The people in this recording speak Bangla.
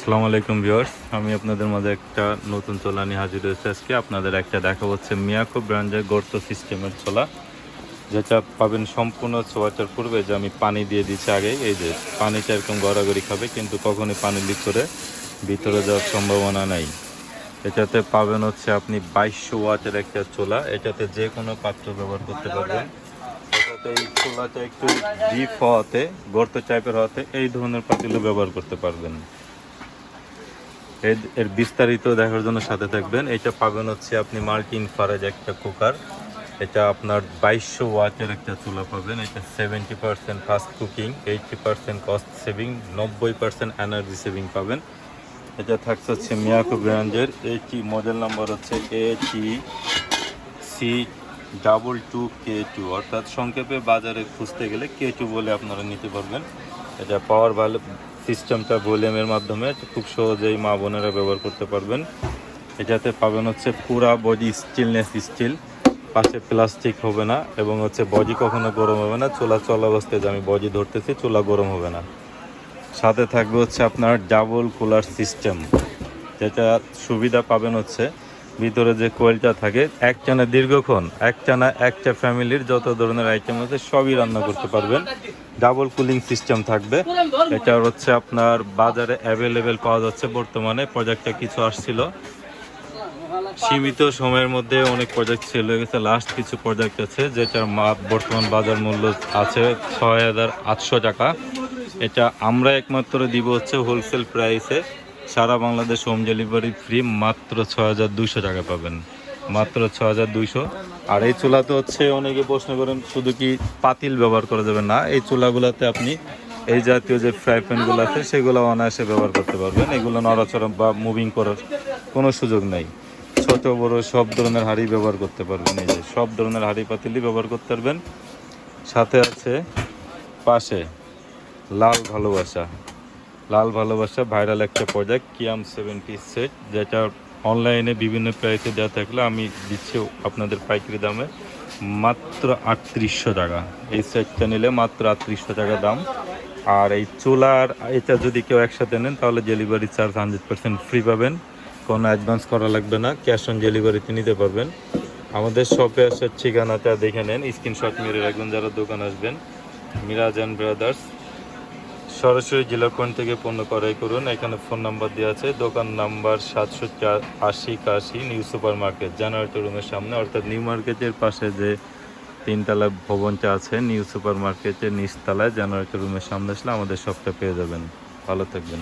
আসসালামু আলাইকুম ভিউয়ার্স, আমি আপনাদের মাঝে একটা নতুন চোলা নিয়ে হাজির হয়েছে আজকে। আপনাদের একটা দেখা হচ্ছে মিয়াকো ব্র্যান্ডের গর্ত সিস্টেমের চোলা, যেটা পাবেন সম্পূর্ণ ছোঁয়াচার পূর্বে, যে আমি পানি দিয়ে দিচ্ছি আগে এই যে, পানিটা এরকম গড়াগড়ি খাবে, কিন্তু কখনই পানির ভিতরে ভিতরে যাওয়ার সম্ভাবনা নাই। এটাতে পাবেন হচ্ছে আপনি বাইশশো ওয়াটের একটা চোলা, এটাতে যে কোনো পাত্র ব্যবহার করতে পারবেন। এটাতে এই চোলাটা একটু ডিপ হওয়াতে, গর্ত টাইপের হওয়াতে, এই ধরনের পাতিলও ব্যবহার করতে পারবেন। এর- বিস্তারিত দেখার জন্য সাথে থাকবেন। এটা পাবেন হচ্ছে আপনি মাল্টি ইনফারেজ একটা কুকার। এটা আপনার বাইশশো ওয়াটের একটা চুলা পাবেন। এটা seventy percent fast cooking eighty percent cost saving নব্বই পার্সেন্ট এনার্জি সেভিং পাবেন। এটা থাকছে হচ্ছে মিয়াকো ব্র্যান্ডের। এইটি মডেল নাম্বার হচ্ছে A T C double two K two অর্থাৎ সংক্ষেপে বাজারে খুঁজতে গেলে কে টু বলে আপনারা নিতে পারবেন। এটা পাওয়ার ভালো সিস্টেমটা ভলিউমের মাধ্যমে খুব সহজেই মা বোনেরা ব্যবহার করতে পারবেন। এটাতে পাবেন হচ্ছে পুরা বডি স্টিলনেস স্টিল পাশে প্লাস্টিক হবে না এবং হচ্ছে বডি কখনো গরম হবে না। চোলা চল অবস্থায় যে আমি বডি ধরতেছি, চোলা গরম হবে না। সাথে থাকবে হচ্ছে আপনার ডাবল কুলার সিস্টেম যেটা সুবিধা পাবেন হচ্ছে ভিতরে যে কোয়েলটা থাকে এক টানা দীর্ঘক্ষণ এক টানা একটা ফ্যামিলির যত ধরনের আইটেম আছে, সবই রান্না করতে পারবেন। ডাবল কুলিং সিস্টেম থাকবে। এটা হচ্ছে আপনার বাজারে অ্যাভেলেবেল পাওয়া যাচ্ছে বর্তমানে। প্রজেক্টটা কিছু আসছিল। সীমিত সময়ের মধ্যে অনেক প্রজেক্ট হয়ে গেছে। লাস্ট কিছু প্রজেক্ট আছে, যেটার বর্তমান বাজার মূল্য আছে ছয় হাজার আটশো টাকা। এটা আমরা একমাত্র দিব হচ্ছে হোলসেল প্রাইসে সারা বাংলাদেশ হোম ডেলিভারি ফ্রি মাত্র ছ হাজার দুইশো টাকা পাবেন। মাত্র ছ হাজার দুইশো। আর এই চুলাতে হচ্ছে অনেকে প্রশ্ন করেন, শুধু কি পাতিল ব্যবহার করা যাবে? না, এই চুলাগুলোতে আপনি এই জাতীয় যে ফ্রাই প্যানগুলো আছে, সেগুলো অনায়াসে ব্যবহার করতে পারবেন। এগুলো নড়াচড়া বা মুভিং করার কোনো সুযোগ নেই। ছোট, বড়, সব ধরনের হাঁড়ি ব্যবহার করতে পারবেন। এই যে সব ধরনের হাঁড়ি পাতিলই ব্যবহার করতে পারবেন। সাথে আছে পাশে লাল ভালোবাসা। লাল ভালোবাসা ভাইরাল একটা প্রোডাক্ট কিয়াম সেভেন্টি সেট যেটা অনলাইনে বিভিন্ন প্রাইসে দেওয়া থাকলে আমি দিচ্ছি আপনাদের পাইকারি দামে মাত্র আটত্রিশশো টাকা। এই সেটটা নিলে মাত্র আটত্রিশশো টাকা দাম। আর এই চুলার, এটা যদি কেউ একসাথে নেন, তাহলে delivery charge hundred percent free পাবেন। কোনো অ্যাডভান্স করা লাগবে না ক্যাশ অন ডেলিভারিতে নিতে পারবেন। আমাদের শপে আসার ঠিকানাটা দেখে নেন স্ক্রিনশট মেরে রাখবেন যারা দোকান আসবেন। মিরাজ অ্যান্ড ব্রাদার্স সরাসরি জেলা পয়েন্ট থেকে পণ্য ক্রয় করুন। এখানে ফোন নাম্বার দেওয়া আছে, দোকান নাম্বার সাতশো চার আশি কাশি, নিউ সুপার মার্কেট জেনারেটর রুমের সামনে। অর্থাৎ নিউ মার্কেটের পাশে যে তিনতলা ভবনটা আছে, নিউ সুপার মার্কেটের নিচতলায় জেনারেটর রুমের সামনে আসলে আমাদের শপটা পেয়ে যাবেন। ভালো থাকবেন।